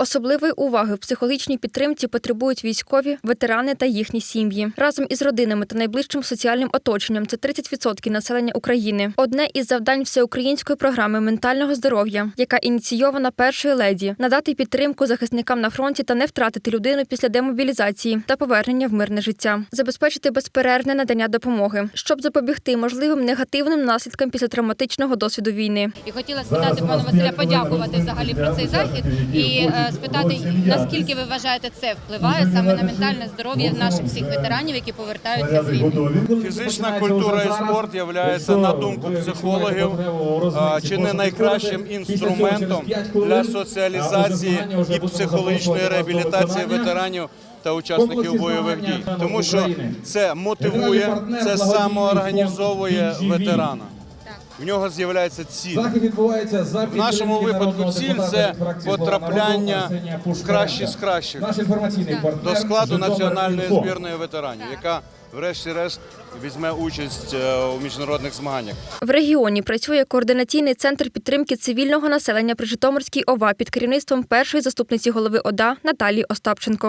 Особливої уваги в психологічній підтримці потребують військові, ветерани та їхні сім'ї. Разом із родинами та найближчим соціальним оточенням це 30% населення України. Одне із завдань всеукраїнської програми ментального здоров'я, яка ініційована першою леді, надати підтримку захисникам на фронті та не втратити людину після демобілізації та повернення в мирне життя, забезпечити безперервне надання допомоги, щоб запобігти можливим негативним наслідкам після травматичного досвіду війни. І хотіла спитати пана Василя, подякувати взагалі про цей захід і е, спитати, наскільки ви вважаєте, це впливає саме на ментальне здоров'я наших всіх ветеранів, які повертаються з війни. Фізична культура і спорт є, на думку психологів, чи не найкращим інструментом для соціалізації і психологічної реабілітації ветеранів та учасників бойових дій, тому що це мотивує, це самоорганізовує ветерана. В нього з'являється ціль. Відбувається за В нашому випадку ціль це від фракції «Слуга потрапляння народу» в кращі з кращих Наш інформаційний партнер до складу національної збірної ветеранів, яка врешті-решт візьме участь е, у міжнародних змаганнях. В регіоні працює координаційний центр підтримки цивільного населення при Житомирській ОВА під керівництвом першої заступниці голови ОДА Наталії Остапченко.